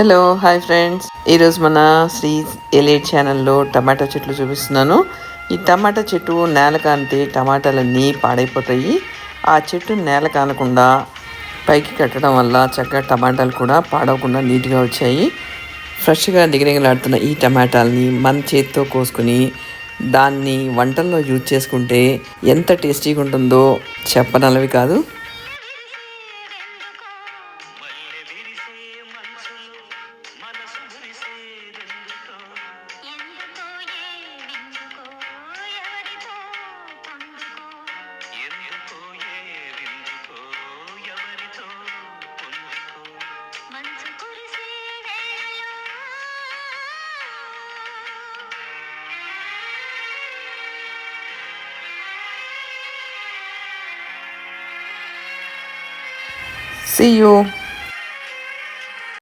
Hello hi friends ఈరోజు మన శ్రీ ఎలేట్ ఛానల్లో టమాటా చెట్లు చూపిస్తున్నాను. ఈ టమాటా చెట్టు నేల కానితే టమాటాలన్నీ పాడైపోతాయి. ఆ చెట్టు నేల కానకుండా పైకి కట్టడం వల్ల చక్కగా టమాటాలు కూడా పాడవకుండా నీట్గా వచ్చాయి. ఫ్రెష్గా దిగనిగలాడుతున్న ఈ టమాటాలని మన చేతితో కోసుకుని దాన్ని వంటల్లో యూజ్ చేసుకుంటే ఎంత టేస్టీగా ఉంటుందో చెప్పనలవి కాదు. See you.